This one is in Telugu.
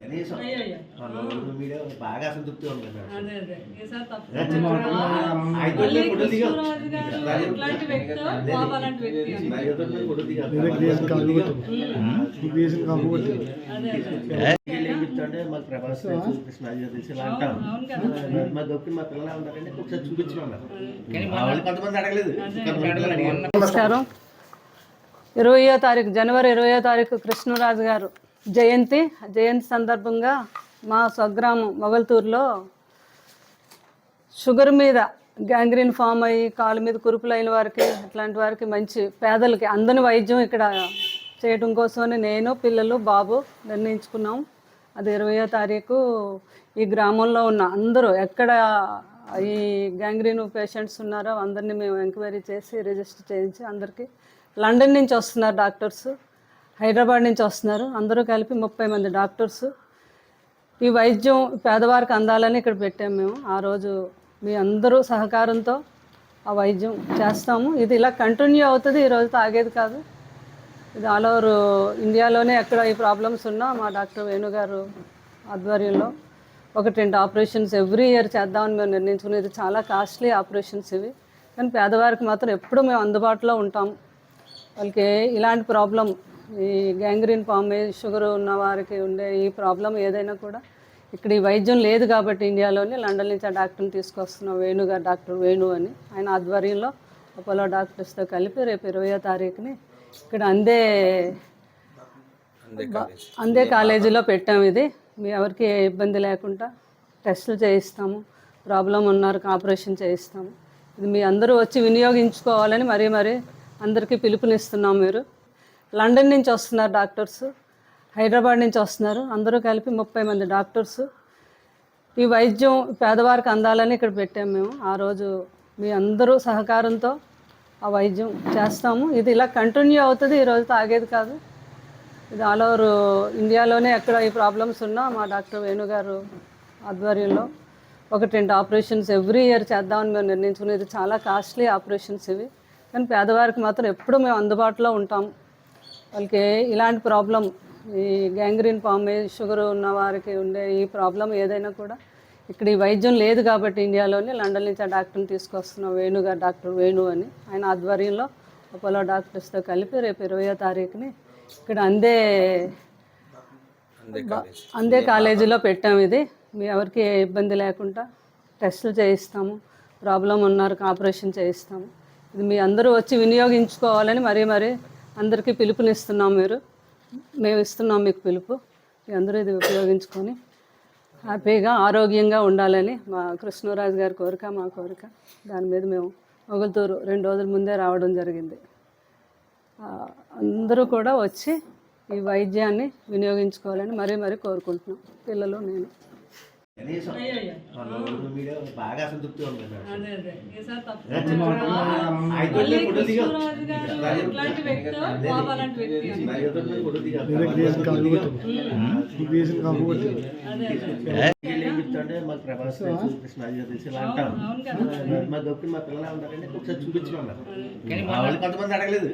కనీసం మీడియా బాగా మాకు ప్రభాస్ తెలుసు ఇలా అంటాం. మా మా పిల్లలు ఉన్నారంటే ఒకసారి చూపించమన్నారు. వాళ్ళు కొంతమంది అడగలేదు. నమస్కారం. ఇరవయో తారీఖు జనవరి ఇరవయో తారీఖు కృష్ణరాజు గారు. జయంతి జయంతి సందర్భంగా మా స్వగ్రామం మొగల్తూరులో షుగర్ మీద గ్యాంగ్రీన్ ఫామ్ అయ్యి కాళ్ళ మీద కురుపులైన వారికి అట్లాంటి వారికి మంచి పేదలకి అందని వైద్యం ఇక్కడ చేయడం కోసమని నేను పిల్లలు బాబు నిర్ణయించుకున్నాం. అది ఇరవయో తారీఖు ఈ గ్రామంలో ఉన్న అందరూ ఎక్కడ ఈ గ్యాంగ్రీన్ పేషెంట్స్ ఉన్నారో అందరినీ మేము ఎంక్వైరీ చేసి రిజిస్టర్ చేయించి అందరికీ లండన్ నుంచి వస్తున్నారు డాక్టర్స్. హైదరాబాద్ నుంచి వస్తున్నారు. అందరూ కలిపి ముప్పై మంది డాక్టర్స్. ఈ వైద్యం పేదవారికి అందాలని ఇక్కడ పెట్టాము మేము. ఆ రోజు మీ అందరూ సహకారంతో ఆ వైద్యం చేస్తాము. ఇది ఇలా కంటిన్యూ అవుతుంది ఈ రోజు తాగేది కాదు. ఇది ఆల్ ఓవర్ ఇండియాలోనే ఎక్కడ ఈ ప్రాబ్లమ్స్ ఉన్నా మా డాక్టర్ వేణుగారు ఆధ్వర్యంలో ఒకటి రెండు ఆపరేషన్స్ ఎవ్రీ ఇయర్ చేద్దామని మేము నిర్ణయించుకున్నాం ఇది చాలా కాస్ట్లీ ఆపరేషన్స్ ఇవి. కానీ పేదవారికి మాత్రం ఎప్పుడూ మేము అందుబాటులో ఉంటాం. వాళ్ళకి ఇలాంటి ప్రాబ్లం ఈ గ్యాంగ్రీన్ పామ్ షుగర్ ఉన్న వారికి ఉండే ఈ ప్రాబ్లం ఏదైనా కూడా ఇక్కడ ఈ వైద్యం లేదు కాబట్టి ఇండియాలోనే లండన్ నుంచి ఆ డాక్టర్ని తీసుకొస్తున్నాం వేణు గారు డాక్టర్ వేణు అని. ఆయన ఆధ్వర్యంలో అపోలో డాక్టర్స్తో కలిపి రేపు ఇరవయో తారీఖుని ఇక్కడ అందే అందే కాలేజీలో పెట్టాము ఇది. మీ ఎవరికి ఏ ఇబ్బంది లేకుండా టెస్టులు చేయిస్తాము. ప్రాబ్లం ఉన్నారు ఆపరేషన్ చేయిస్తాము. ఇది మీ అందరూ వచ్చి వినియోగించుకోవాలని మరీ మరీ అందరికీ పిలుపునిస్తున్నాం మీరు. లండన్ నుంచి వస్తున్నారు డాక్టర్స్ హైదరాబాద్ నుంచి వస్తున్నారు. అందరూ కలిపి ముప్పై మంది డాక్టర్స్. ఈ వైద్యం పేదవారికి అందాలని ఇక్కడ పెట్టాము మేము. ఆ రోజు మీ అందరూ సహకారంతో ఆ వైద్యం చేస్తాము. ఇది ఇలా కంటిన్యూ అవుతుంది ఈ రోజు తాగేది కాదు. ఇది ఆల్ ఓవర్ ఇండియాలోనే ఎక్కడ ఈ ప్రాబ్లమ్స్ ఉన్నా మా డాక్టర్ వేణుగారు ఆధ్వర్యంలో ఒకటి రెండు ఆపరేషన్స్ ఎవ్రీ ఇయర్ చేద్దామని మేము నిర్ణయించుకున్నాం ఇది చాలా కాస్ట్లీ ఆపరేషన్స్ ఇవి. కానీ పేదవారికి మాత్రం ఎప్పుడూ మేము అందుబాటులో ఉంటాం. వాళ్ళకి ఇలాంటి ప్రాబ్లం ఈ గ్యాంగ్రీన్ పామ్ షుగర్ ఉన్న వారికి ఉండే ఈ ప్రాబ్లం ఏదైనా కూడా ఇక్కడ ఈ వైద్యం లేదు కాబట్టి ఇండియాలోనే లండన్ నుంచి ఆ డాక్టర్ని తీసుకొస్తున్నాం వేణు గారు డాక్టర్ వేణు అని ఆయన ఆధ్వర్యంలో అపోలో డాక్టర్స్తో కలిపి రేపు ఇరవయో తారీఖుని ఇక్కడ అందే అందే కాలేజీలో పెట్టాము ఇది. మీ ఎవరికి ఏ ఇబ్బంది లేకుండా టెస్టులు చేయిస్తాము. ప్రాబ్లం ఉన్నారు ఆపరేషన్ చేయిస్తాము. ఇది మీ అందరూ వచ్చి వినియోగించుకోవాలని మరీ మరీ అందరికీ పిలుపునిస్తున్నాం మీరు. మేము ఇస్తున్నాం మీకు పిలుపు. అందరూ ఇది ఉపయోగించుకొని హ్యాపీగా ఆరోగ్యంగా ఉండాలని మా కృష్ణరాజు గారి కోరిక మా కోరిక. దాని మీద మేము మొగల్తూరు రెండు రోజుల ముందే రావడం జరిగింది. అందరూ కూడా వచ్చి ఈ వైద్యాన్ని వినియోగించుకోవాలని మరీ మరీ కోరుకుంటున్నాం. పిల్లలు నేను. కనీసం మీడియా బాగా ఏం చెప్తారంటే మాకు ప్రభాస్ గారు తెలుసు ఇలా అంటాం. మా గొప్పకి మా పిల్లలు ఉన్నారంటే ఒకసారి చూపించమన్నారు మా వాళ్ళు కొంతమంది అడగలేదు.